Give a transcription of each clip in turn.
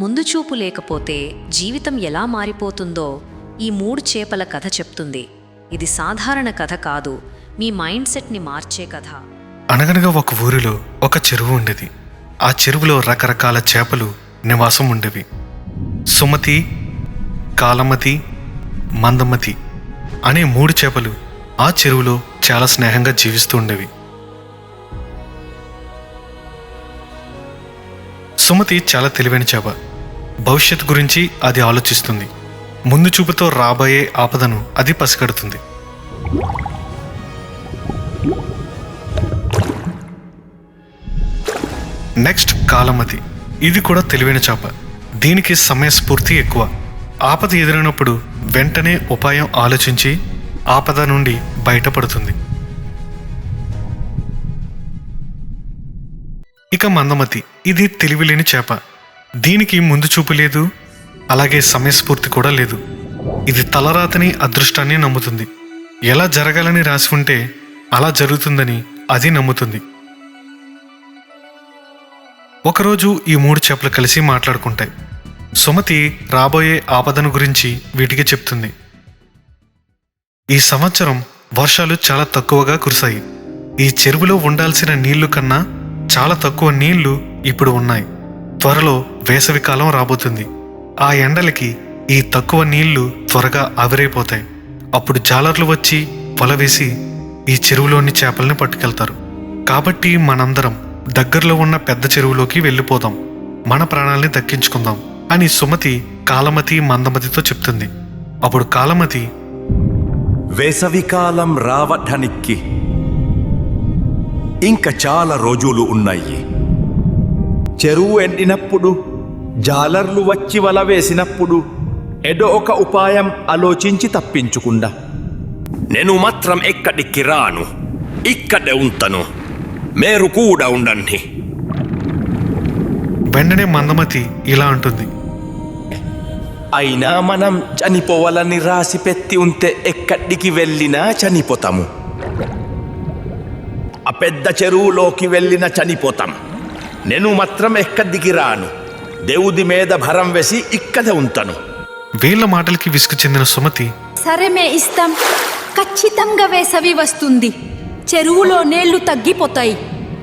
ముందు చూపు లేకపోతే జీవితం ఎలా మారిపోతుందో ఈ మూడు చేపల కథ చెప్తుంది. ఇది సాధారణ కథ కాదు మీ మైండ్ సెట్ని మార్చే కథ. అనగనగా ఒక ఊరిలో ఒక చెరువు ఉండేది. ఆ చెరువులో రకరకాల చేపలు నివాసం ఉండేవి. సుమతి కాలమతి మందమతి అనే మూడు చేపలు ఆ చెరువులో చాలా స్నేహంగా జీవిస్తూ ఉండేవి. సుమతి చాలా తెలివైన చేప. భవిష్యత్తు గురించి అది ఆలోచిస్తుంది. ముందు చూపుతో రాబోయే ఆపదను అది పసిగడుతుంది. నెక్స్ట్ కాలమతి. ఇది కూడా తెలివైన చేప. దీనికి సమయస్ఫూర్తి ఎక్కువ. ఆపద ఎదురైనప్పుడు వెంటనే ఉపాయం ఆలోచించి ఆపద నుండి బయటపడుతుంది. ఇక మందమతి. ఇది తెలివిలేని చేప. దీనికి ముందు చూపు లేదు అలాగే సమయస్ఫూర్తి కూడా లేదు. ఇది తలరాతని అదృష్టాన్ని నమ్ముతుంది. ఎలా జరగాలని రాసి ఉంటే అలా జరుగుతుందని అది నమ్ముతుంది. ఒకరోజు ఈ మూడు చేపలు కలిసి మాట్లాడుకుంటాయి. సుమతి రాబోయే ఆపదను గురించి వీటికి చెప్తుంది. ఈ సంవత్సరం వర్షాలు చాలా తక్కువగా కురిశాయి. ఈ చెరువులో ఉండాల్సిన నీళ్ళు కన్నా చాలా తక్కువ నీళ్ళు ఇప్పుడు ఉన్నాయి. త్వరలో వేసవికాలం రాబోతుంది. ఆ ఎండలకి ఈ తక్కువ నీళ్ళు త్వరగా ఆవిరైపోతాయి. అప్పుడు జాలర్లు వచ్చి వల వేసి ఈ చెరువులోని చేపల్ని పట్టుకెళ్తారు. కాబట్టి మనందరం దగ్గరలో ఉన్న పెద్ద చెరువులోకి వెళ్ళిపోదాం. మన ప్రాణాల్ని దక్కించుకుందాం అని సుమతి కాలమతి మందమతితో చెప్తుంది. అప్పుడు కాలమతి వేసవికాలం రావటానికి ఇంకా చాలా రోజులు ఉన్నాయి. చెరువు ఎండినప్పుడు జాలర్లు వచ్చి వల వేసినప్పుడు ఏదో ఒక ఉపాయం ఆలోచించి తప్పించుకుండా. నేను మాత్రం ఎక్కడికి రాను ఇక్కడే ఉంటాను మీరు కూడా ఉండండి. వెంటనే మందమతి ఇలా అంటుంది. అయినా మనం చనిపోవాలని రాసి పెట్టి ఉంటే ఎక్కడికి వెళ్ళినా చనిపోతాము. ఆ పెద్ద చెరువులోకి వెళ్ళినా చనిపోతాం. నేను మాత్రం ఎక్కడికి రాను? దేవుడి మీద భరం వేసి ఇక్కడే ఉంటాను. వీళ్ళ మాటలకి విసుగు చెందిన సుమతి సరే మే ఇస్తాం. ఖచ్చితంగా వేసవి వస్తుంది. చెరువులో నీళ్ళు తగ్గిపోతాయి.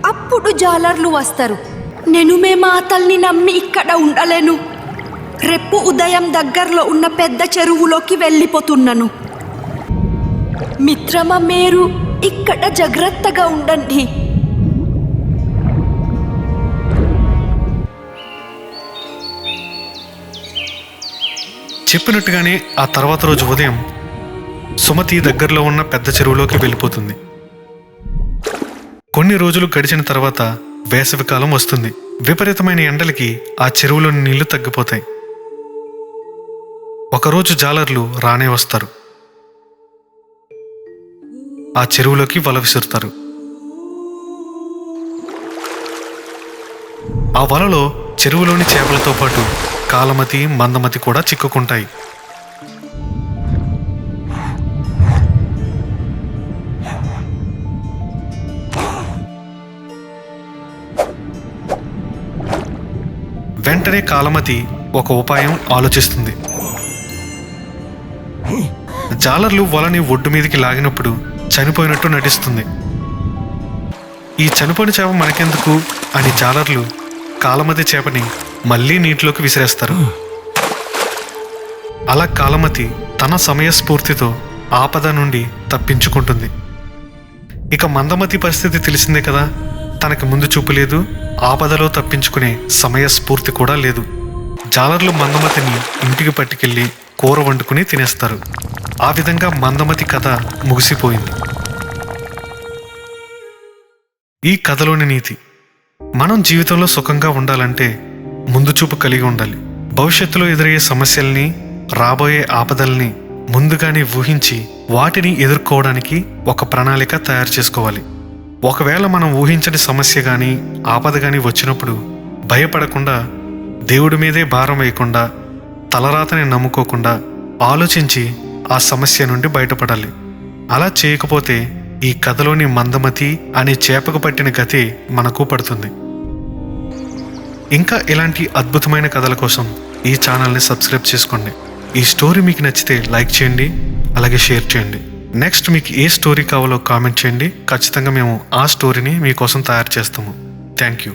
అప్పుడు జాలర్లు వస్తారు. నేను మే మాతల్ని నమ్మి ఇక్కడ ఉండలేను. రేపు ఉదయం దగ్గరలో ఉన్న పెద్ద చెరువులోకి వెళ్ళిపోతున్నాను. మిత్రమా మీరు ఇక్కడ జాగ్రత్తగా ఉండండి. చెప్పినట్టుగానే ఆ తర్వాత రోజు ఉదయం సుమతి దగ్గరలో ఉన్న పెద్ద చెరువులోకి వెళ్ళిపోతుంది. కొన్ని రోజులు గడిచిన తర్వాత వేసవికాలం వస్తుంది. విపరీతమైన ఎండలకి ఆ చెరువులోని నీళ్ళు తగ్గిపోతాయి. ఒకరోజు జాలర్లు రానే వస్తారు. ఆ చెరువులోకి వల విసురుతారు. ఆ వలలో చెరువులోని చేపలతో పాటు కాలమతి మందమతి కూడా చిక్కుకుంటాయి. వెంటనే కాలమతి ఒక ఉపాయం ఆలోచిస్తుంది. జాలర్లు వలని ఒడ్డు మీదకి లాగినప్పుడు చనిపోయినట్టు నటిస్తుంది. ఈ చనిపోయిన చేప మనకెందుకు? అని జాలర్లు కాలమతి చేపని మళ్ళీ నీటిలోకి విసిరేస్తారు. అలా కాలమతి తన సమయస్ఫూర్తితో ఆపద నుండి తప్పించుకుంటుంది. ఇక మందమతి పరిస్థితి తెలిసిందే కదా తనకి ముందు చూపు లేదు ఆపదలో తప్పించుకునే సమయస్ఫూర్తి కూడా లేదు. జాలర్లు మందమతిని ఇంటికి పట్టుకెళ్ళి కూర వండుకుని తినేస్తారు. ఆ విధంగా మందమతి కథ ముగిసిపోయింది. ఈ కథలోని నీతి మనం జీవితంలో సుఖంగా ఉండాలంటే ముందు చూపు కలిగి ఉండాలి. భవిష్యత్తులో ఎదురయ్యే సమస్యల్ని రాబోయే ఆపదల్ని ముందుగానే ఊహించి వాటిని ఎదుర్కోవడానికి ఒక ప్రణాళిక తయారు చేసుకోవాలి. ఒకవేళ మనం ఊహించని సమస్య కానీ ఆపద కానీ వచ్చినప్పుడు భయపడకుండా దేవుడి మీదే భారం వేయకుండా తలరాతని నమ్ముకోకుండా ఆలోచించి ఆ సమస్య నుండి బయటపడాలి. అలా చేయకపోతే ఈ కథలోని మందమతి అనే చేపకు పట్టిన గతి మనకు పడుతుంది. ఇంకా ఇలాంటి అద్భుతమైన కథల కోసం ఈ ఛానల్ని సబ్స్క్రైబ్ చేసుకోండి. ఈ స్టోరీ మీకు నచ్చితే లైక్ చేయండి అలాగే షేర్ చేయండి. నెక్స్ట్ మీకు ఏ స్టోరీ కావాలో కామెంట్ చేయండి. ఖచ్చితంగా మేము ఆ స్టోరీని మీకోసం తయారు చేస్తాము. Thank you.